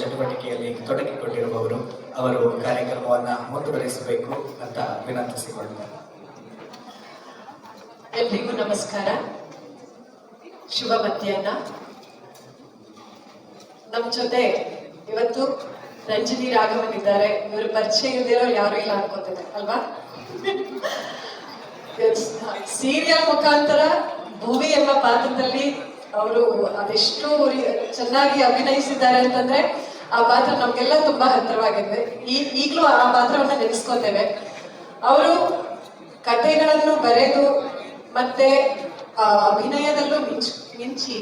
ಚಟುವಟಿಕೆಯಲ್ಲಿ ತೊಡಗಿಕೊಂಡಿರುವವರು ಅವರು ಕಾರ್ಯಕ್ರಮವನ್ನು ಮುಂದುವರಿಸಬೇಕು ಅಂತ ವಿನಂತಿಸಿಕೊಳ್ಳುತ್ತಾರೆ ಎಲ್ರಿಗೂ ನಮಸ್ಕಾರ. ಶುಭ ಮಧ್ಯಾಹ್ನ. ನಮ್ಮ ಜೊತೆ ಇವತ್ತು ರಂಜಿನಿ ರಾಘವನ್ ಇದ್ದಾರೆ. ಇವರು ಪರಿಚಯ ಇಲ್ದಿರೋ ಯಾರು ಇಲ್ಲ ಅನ್ಕೋತೇನೆ, ಅಲ್ವಾ? ಸೀರಿಯಲ್ ಮುಖಾಂತರ ಭೂಮಿ ಎಂಬ ಪಾತ್ರದಲ್ಲಿ ಅವರು ಅದೆಷ್ಟು ಚೆನ್ನಾಗಿ ಅಭಿನಯಿಸಿದ್ದಾರೆ ಅಂತಂದ್ರೆ ಆ ಪಾತ್ರ ನಮ್ಗೆಲ್ಲ ತುಂಬಾ ಹತ್ತಿರವಾಗಿದೆ. ಈ, ಈಗಲೂ ಆ ಪಾತ್ರವನ್ನ ನೆನೆಸ್ಕೋತೇವೆ. ಅವರು ಕಥೆಗಳನ್ನು ಬರೆದು ಮತ್ತೆ ಅಭಿನಯದಲ್ಲೂ ಮಿಂಚ್, ಮಿಂಚಿ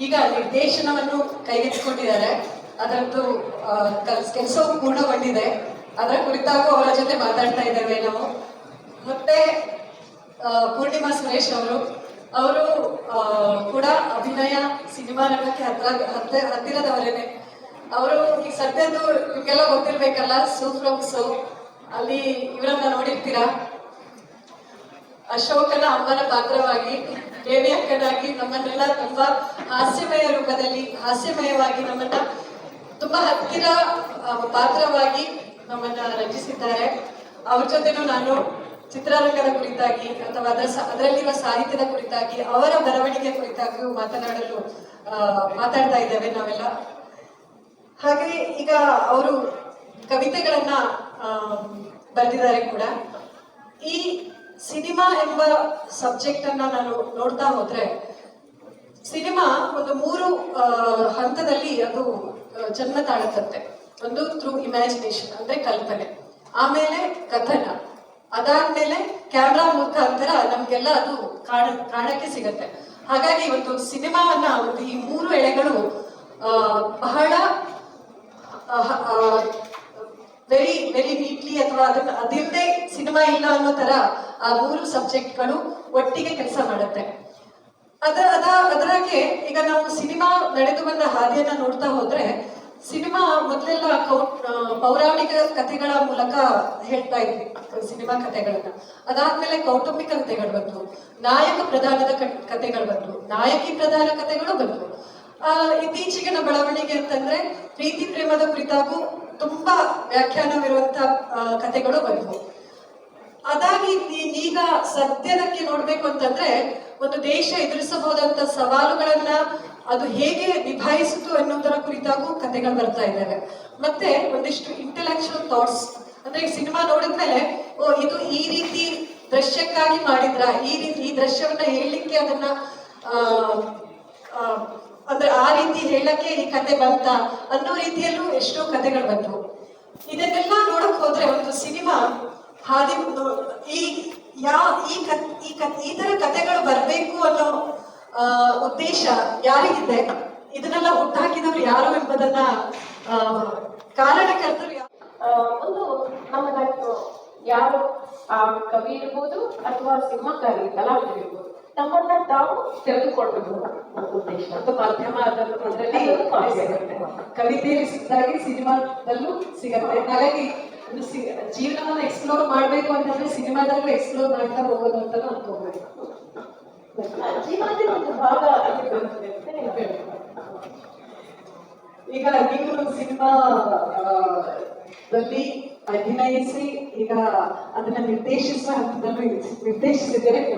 ಈಗ ನಿರ್ದೇಶನವನ್ನು ಕೈಗೆತ್ತಿಕೊಂಡಿದ್ದಾರೆ. ಅದರದ್ದು ಕೆಲಸವು ಪೂರ್ಣಗೊಂಡಿದೆ ಅದರ ಕುರಿತಾಗೂ ಅವರ ಜೊತೆ ಮಾತಾಡ್ತಾ ಇದ್ದೇವೆ ನಾವು. ಮತ್ತೆ ಪೂರ್ಣಿಮಾ ಸುರೇಶ್ ಅವರು ಅವರು ಕೂಡ ಅಭಿನಯ ಸಿನಿಮಾ ರಂಗಕ್ಕೆ ಹತ್ತಿರ ಹತ್ತ, ಹತ್ತಿರದವರೇನೆ. ಅವರು ಈಗ ಸದ್ಯದ್ದು ನಿಮ್ಗೆಲ್ಲ ಗೊತ್ತಿರ್ಬೇಕಲ್ಲ ಸೂ ಅಲ್ಲಿ ಇವರನ್ನ ನೋಡಿರ್ತೀರಾ? ಅಶೋಕನ ಅಮ್ಮನ ಪಾತ್ರವಾಗಿ ದೇವಿ ಅಕ್ಕನಾಗಿ ನಮ್ಮನ್ನೆಲ್ಲ ತುಂಬಾ ಹಾಸ್ಯಮಯ ರೂಪದಲ್ಲಿ, ಹಾಸ್ಯಮಯವಾಗಿ ನಮ್ಮನ್ನ ತುಂಬಾ ಹತ್ತಿರ ಪಾತ್ರವಾಗಿ ನಮ್ಮನ್ನ ರಚಿಸಿದ್ದಾರೆ. ಅವ್ರ ಜೊತೆನೂ ನಾನು ಚಿತ್ರರಂಗದ ಕುರಿತಾಗಿ ಅಥವಾ ಅದರ ಅದರಲ್ಲಿರುವ ಸಾಹಿತ್ಯದ ಕುರಿತಾಗಿ, ಅವರ ಬರವಣಿಗೆ ಕುರಿತಾಗಿಯೂ ಮಾತನಾಡಲು ಮಾತಾಡ್ತಾ ಇದ್ದೇವೆ ನಾವೆಲ್ಲ. ಹಾಗೆ ಈಗ ಅವರು ಕವಿತೆಗಳನ್ನ ಬರೆದಿದ್ದಾರೆ ಕೂಡ. ಈ ಸಿನಿಮಾ ಎಂಬ ಸಬ್ಜೆಕ್ಟ್ ಅನ್ನ ನಾನು ನೋಡ್ತಾ ಹೋದ್ರೆ, ಸಿನಿಮಾ ಒಂದು ಮೂರು ಹಂತದಲ್ಲಿ ಅದು ಜನ್ಮ ತಾಳುತ್ತಂತೆ ಒಂದು ಥ್ರೂ ಇಮ್ಯಾಜಿನೇಷನ್ ಅಂದ್ರೆ ಕಲ್ಪನೆ. ಆಮೇಲೆ ಕಥನ. ಅದಾದ್ಮೇಲೆ ಕ್ಯಾಮ್ರಾ ಮುಖಾಂತರ ನಮ್ಗೆಲ್ಲ ಅದು ಕಾಣ, ಕಾಣಕ್ಕೆ ಸಿಗತ್ತೆ. ಹಾಗಾಗಿ ಒಂದು ಸಿನಿಮಾವನ್ನ ಒಂದು ಈ ಮೂರು ಎಳೆಗಳು ಬಹಳ ವೆರಿ ವೆರಿ ನೀಟ್ಲಿ ಅಥವಾ ಅದನ್ನ ಅದಿಲ್ಲದೆ ಸಿನಿಮಾ ಇಲ್ಲ ಅನ್ನೋ ತರ ಆ ಮೂರು ಸಬ್ಜೆಕ್ಟ್ಗಳು ಒಟ್ಟಿಗೆ ಕೆಲಸ ಮಾಡುತ್ತೆ. ಅದ ಅದ, ಅದರಾಗೆ ಈಗ ನಾವು ಸಿನಿಮಾ ನಡೆದು ಬಂದ ಹಾದಿಯನ್ನ ನೋಡ್ತಾ ಹೋದ್ರೆ ಸಿನಿಮಾ ಮೊದಲೆಲ್ಲ ಕೌ- ಪೌರಾಣಿಕ ಕಥೆಗಳ ಮೂಲಕ ಹೇಳ್ತಾ ಇದ್ವಿ, ಸಿನಿಮಾ ಕಥೆಗಳನ್ನ. ಅದಾದ್ಮೇಲೆ ಕೌಟುಂಬಿಕ ಕಥೆಗಳು ಬಂತು ನಾಯಕ ಪ್ರಧಾನದ ಕಥೆಗಳು ಬಂತು ನಾಯಕಿ ಪ್ರಧಾನ ಕಥೆಗಳು ಬಂತು ಇತ್ತೀಚೆಗಿನ ಬೆಳವಣಿಗೆ ಅಂತಂದ್ರೆ ಪ್ರೀತಿ ಪ್ರೇಮದ ಕುರಿತಾಗೂ ತುಂಬಾ ವ್ಯಾಖ್ಯಾನವಿರುವಂತ ಕಥೆಗಳು ಬಂದವು. ಅದಾಗಿ ಈಗ ಸದ್ಯದಕ್ಕೆ ನೋಡ್ಬೇಕು ಅಂತಂದ್ರೆ ಒಂದು ದೇಶ ಎದುರಿಸಬಹುದಂತ ಸವಾಲುಗಳನ್ನ ಅದು ಹೇಗೆ ನಿಭಾಯಿಸಿತು ಅನ್ನೋದರ ಕುರಿತಾಗೂ ಕಥೆಗಳು ಬರ್ತಾ ಇದ್ದಾವೆ. ಮತ್ತೆ ಒಂದಿಷ್ಟು ಇಂಟೆಲೆಕ್ಚುಯಲ್ ಥಾಟ್ಸ್ ಅಂದ್ರೆ ಈ ಸಿನಿಮಾ ನೋಡಿದ್ಮೇಲೆ ಓ ಇದು ಈ ರೀತಿ ದೃಶ್ಯಕ್ಕಾಗಿ ಮಾಡಿದ್ರ? ಈ ರೀತಿ ಈ ದೃಶ್ಯವನ್ನ ಹೇಳಲಿಕ್ಕೆ ಅದನ್ನ ಆ, ಹೇಳಕ್ಕೆ ಈ ಕತೆ ಬಂತ ಅನ್ನೋ ರೀತಿಯಲ್ಲೂ ಎಷ್ಟೋ ಕಥೆಗಳು ಬಂತು ಇದನ್ನೆಲ್ಲ ನೋಡಕ್ ಹೋದ್ರೆ ಒಂದು ಸಿನಿಮಾ ಹಾದಿ ಈ, ಯಾ, ಈ ಕತ್ ಈ ಕತ್, ಈ ತರ ಕಥೆಗಳು ಬರಬೇಕು ಅನ್ನೋ ಉದ್ದೇಶ ಯಾರಿಗಿದೆ? ಇದನ್ನೆಲ್ಲ ಹುಟ್ಟಾಕಿದವ್ರು ಯಾರು ಎಂಬುದನ್ನ ಕಾರಣಕರ್ತರು ಒಂದು ನಮ್ಮ ಯಾರು? ಆ, ಕವಿ ಇರ್ಬೋದು ಅಥವಾ ಸಿನಿಮಾಕಾರಿ ಕಲಾವಿದರಿರ್ಬೋದು ತಮ್ಮನ್ನ ತಾವು ತೆಗೆದುಕೊಳ್ಳಬೇಕು ಒಂದು ಉದ್ದೇಶ. ಮತ್ತು ಮಾಧ್ಯಮ ಸಿಗುತ್ತೆ ಕವಿತೆಯಲ್ಲಿ ಸಿಕ್ಕಾಗಿ ಸಿನಿಮಾದಲ್ಲೂ ಸಿಗುತ್ತೆ. ಹಾಗಾಗಿ ಜೀವನವನ್ನ ಎಕ್ಸ್ಪ್ಲೋರ್ ಮಾಡ್ಬೇಕು ಅಂತಂದ್ರೆ ಸಿನಿಮಾದಲ್ಲೂ ಎಕ್ಸ್ಪ್ಲೋರ್ ಮಾಡ್ತಾ ಹೋಗೋದು ಅಂತ ಅನ್ಕೋಬೇಕು ಜೀವನದ ಒಂದು ಭಾಗ. ಈಗ ನೀವು ಸಿನಿಮಾ ದಲ್ಲಿ ಅಭಿನಯಿಸಿ ಈಗ ಅದನ್ನ ನಿರ್ದೇಶಿಸುವ ಹಂತದಲ್ಲೂ ನಿರ್ದೇಶಿಸಿದರೆ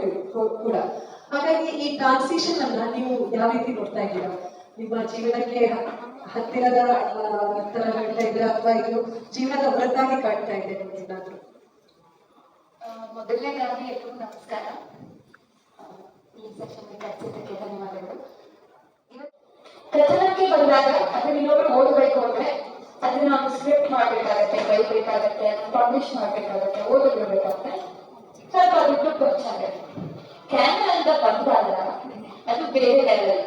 ಕೂಡ- ಹಾಗಾಗಿ ಈ ಟ್ರಾನ್ಸಿಷನ್ ಅನ್ನ ನೀವು ಯಾವ ರೀತಿ ನೋಡ್ತಾ ಇದ್ದೀರಾ? ನಿಮ್ಮ ಜೀವನಕ್ಕೆ ಹತ್ತಿರದ ತರ ಕಾಣ್ತಾ ಇದ್ದೀರಾ? ಅಥವಾ ಇದು ಜೀವನದ ಹೊರತಾಗಿ ಕಾಣ್ತಾ ಇದೆ ನಿಮ್ಗೆ ಮೊದಲನೇದಾಗಿ ಎಲ್ರಿಗೂ ನಮಸ್ಕಾರ. ಈ ಸೆಷನ್ ಧನ್ಯವಾದಗಳು. ಕಥನಕ್ಕೆ ಬಂದಾಗ ಅದನ್ನ ಇನ್ನೊಬ್ರು ಓದಬೇಕು ಅಂದ್ರೆ ಅದನ್ನ ನಾವು ಸ್ಕ್ರಿಪ್ಟ್ ಮಾಡ್ಬೇಕಾಗತ್ತೆ, ಬರೀಬೇಕಾಗತ್ತೆ ಪಬ್ಲಿಷ್ ಮಾಡ್ಬೇಕಾಗತ್ತೆ, ಓದಿರ್ಬೇಕಾಗತ್ತೆ. ಸ್ವಲ್ಪ ದುಡ್ಡು ಖರ್ಚಾಗತ್ತೆ ಕ್ಯಾಮ್ರಾ ಅಂತ ಬಂದಾಗ ಅದು ಬೇರೆ ಲೆವೆಲ್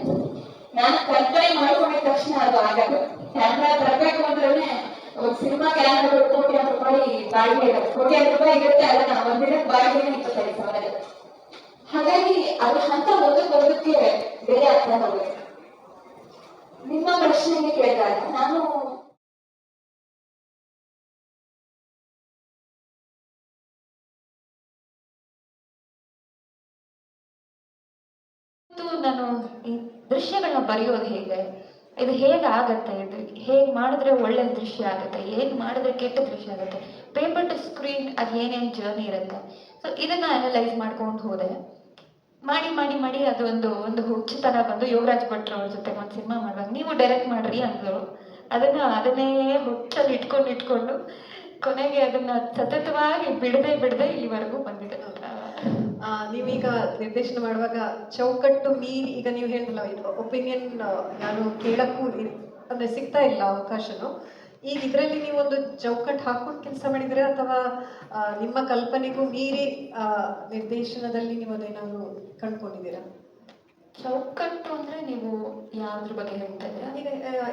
ನಾನು ಕಲ್ಪನೆ ಮಾಡ್ಕೊಂಡ ತಕ್ಷಣ ಅದು ಆಗಲ್ಲ ಕ್ಯಾಮ್ರಾ ತರಬೇಕು ಅಂದ್ರೆ ಒಂದು ಸಿನಿಮಾ ಕ್ಯಾಮ್ರಾ ಹತ್ತು ರೂಪಾಯಿ ಬಾಡಿಗೆ ಕೋಟಿ ರೂಪಾಯಿ ಇರುತ್ತೆ, ಅಲ್ಲ ನಾವು ಒಂದಿನ ಬಾಡಿಗೆ ಇಪ್ಪತ್ತೈದು ಸಾವಿರ ಹಾಗಾಗಿ ಅದು ಹಂತ ಓದಕ್ಕೆ ಓದಕ್ಕೆ ಬೇರೆ ಆಗ್ತಾ ಹೋಗುತ್ತೆ. ನಿಮ್ಮ ಪ್ರಶ್ನೆಗೆ ಕೇಳಿದಾಗ ನಾನು ನಾನು ಈ ದೃಶ್ಯಗಳನ್ನ ಬರೆಯೋದು ಹೇಗೆ? ಇದು ಹೇಗೆ ಆಗತ್ತೆ ಇದು? ಹೇಗೆ ಮಾಡಿದ್ರೆ ಒಳ್ಳೆ ದೃಶ್ಯ ಆಗುತ್ತೆ? ಹೇಗೆ ಮಾಡಿದ್ರೆ ಕೆಟ್ಟ ದೃಶ್ಯ ಆಗುತ್ತೆ? ಪೇಪರ್ ಟು ಸ್ಕ್ರೀನ್ ಅದು ಏನೇನು ಜರ್ನಿ ಇರುತ್ತೆ? ಸೊ ಇದನ್ನ ಅನಲೈಸ್ ಮಾಡ್ಕೊಂಡು ಹೋದೆ. ಮಾಡಿ ಮಾಡಿ ಮಾಡಿ ಅದು ಒಂದು ಒಂದು ಹುಚ್ಚುತನ ಬಂದು ಯೋಗರಾಜ್ ಭಟ್ರು ಅವ್ರ ಜೊತೆ ಒಂದು ಸಿನಿಮಾ ಮಾಡುವಾಗ, ನೀವು ಡೈರೆಕ್ಟ್ ಮಾಡ್ರಿ ಅಂದರು. ಅದನ್ನ, ಅದನ್ನೇ ಹುಚ್ಚಲ್ಲಿ ಇಟ್ಕೊಂಡು ಇಟ್ಕೊಂಡು ಕೊನೆಗೆ ಅದನ್ನ ಸತತವಾಗಿ ಬಿಡದೆ ಬಿಡದೆ ಇಲ್ಲಿವರೆಗೂ ಬಂದಿದೆ. ನೀವೀಗ ನಿರ್ದೇಶನ ಮಾಡುವಾಗ ಚೌಕಟ್ಟು ಮೀರಿ ಈಗ ನೀವು ಹೇಳಿಲ್ಲ ಒಪಿನಿಯನ್ ನಾನು ಕೇಳಕ್ಕೂ ಅಂದ್ರೆ ಸಿಗ್ತಾ ಇಲ್ಲ ಅವಕಾಶನು. ಈಗ ಇದರಲ್ಲಿ ನೀವು ಒಂದು ಚೌಕಟ್ಟು ಹಾಕೊಂಡು ಕೆಲಸ ಮಾಡಿದ್ರೆ ಅಥವಾ ನಿಮ್ಮ ಕಲ್ಪನೆಗೂ ಮೀರಿ ನಿರ್ದೇಶನದಲ್ಲಿ ನೀವು ಅದೇನಾದ್ರು ಕಂಡ್ಕೊಂಡಿದ್ದೀರಾ? ಚೌಕಟ್ಟು ಅಂದ್ರೆ ನೀವು ಯಾವ್ದ್ರ ಬಗ್ಗೆ ಹೇಳ್ತಾ ಇದ್ದೀರಾ? ಈಗ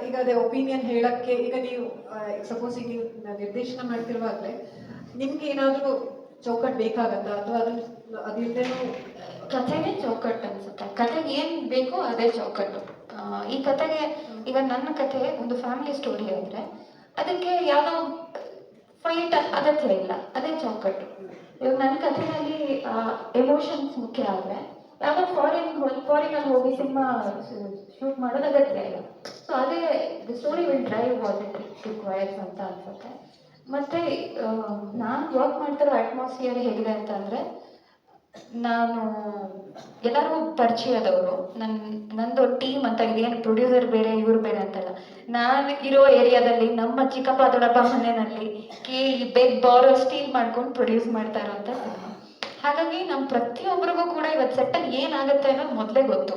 ಈಗ ಅದೇ ಒಪಿನಿಯನ್ ಹೇಳಕ್ಕೆ ಈಗ ನೀವು ಸಪೋಸ್ ಈಗ ನೀವು ನಿರ್ದೇಶನ ಮಾಡ್ತಿರುವಾಗಲೇ ನಿಮ್ಗೆ ಏನಾದರೂ ಚೌಕಟ್ಟು ಬೇಕಾಗತ್ತಾ? ಅಥವಾ ಅದನ್ನ ಅದಿಲ್ಲದೇನು ಕಥೆಗೆ ಚೌಕಟ್ಟು ಅನ್ಸುತ್ತೆ. ಕಥೆಗೆ ಏನ್ ಬೇಕೋ ಅದೇ ಚೌಕಟ್ಟು. ಈ ಕಥೆಗೆ, ಈಗ ನನ್ನ ಕಥೆ ಒಂದು ಫ್ಯಾಮಿಲಿ ಸ್ಟೋರಿ ಆದ್ರೆ, ಅದಕ್ಕೆ ಯಾವ್ದೋ ಫೈಟ್ ಅಗತ್ಯ ಇಲ್ಲ. ಅದೇ ಚೌಕಟ್ಟು. ಇವಾಗ ನನ್ನ ಕಥೆನಲ್ಲಿ ಎಮೋಷನ್ಸ್ ಮುಖ್ಯ ಆದ್ರೆ, ಯಾವ್ದೋ ಫಾರಿನ್ ಫಾರಿನ್ ಅಲ್ಲಿ ಹೋಗಿ ಸಿನಿಮಾ ಶೂಟ್ ಮಾಡೋದು ಅಗತ್ಯ ಇಲ್ಲ. ಸೊ ಅದೇ the story will drive what it requires ಅಂತ ಅನ್ಸುತ್ತೆ. ಮತ್ತೆ ನಾನು ವರ್ಕ್ ಮಾಡ್ತಿರೋ ಅಟ್ಮಾಸ್ಫಿಯರ್ ಹೇಗಿದೆ ಅಂತಂದರೆ, ನಾನು ಎಲ್ಲರೂ ಪರಿಚಯದವರು ನನ್ನ ನಂದು ಟೀಮ್ ಅಂತ ಇದೇನು ಪ್ರೊಡ್ಯೂಸರ್ ಬೇರೆ, ಇವರು ಬೇರೆ ಅಂತಲ್ಲ. ನಾನು ಇರೋ ಏರಿಯಾದಲ್ಲಿ ನಮ್ಮ ಚಿಕ್ಕಪ್ಪ ದೊಡ್ಡಪ್ಪ ಮನೆಯಲ್ಲಿ ಕೇಳಿ ಬೇಗ ಬಾರೋ ಸ್ಟೀಲ್ ಮಾಡ್ಕೊಂಡು ಪ್ರೊಡ್ಯೂಸ್ ಮಾಡ್ತಾ ಇರೋಂಥ ಸಿನಿಮಾ. ಹಾಗಾಗಿ ನಮ್ಮ ಪ್ರತಿಯೊಬ್ಬರಿಗೂ ಕೂಡ ಇವತ್ತು ಸೆಟ್ಟಲ್ಲಿ ಏನಾಗುತ್ತೆ ಅನ್ನೋದು ಮೊದಲೇ ಗೊತ್ತು.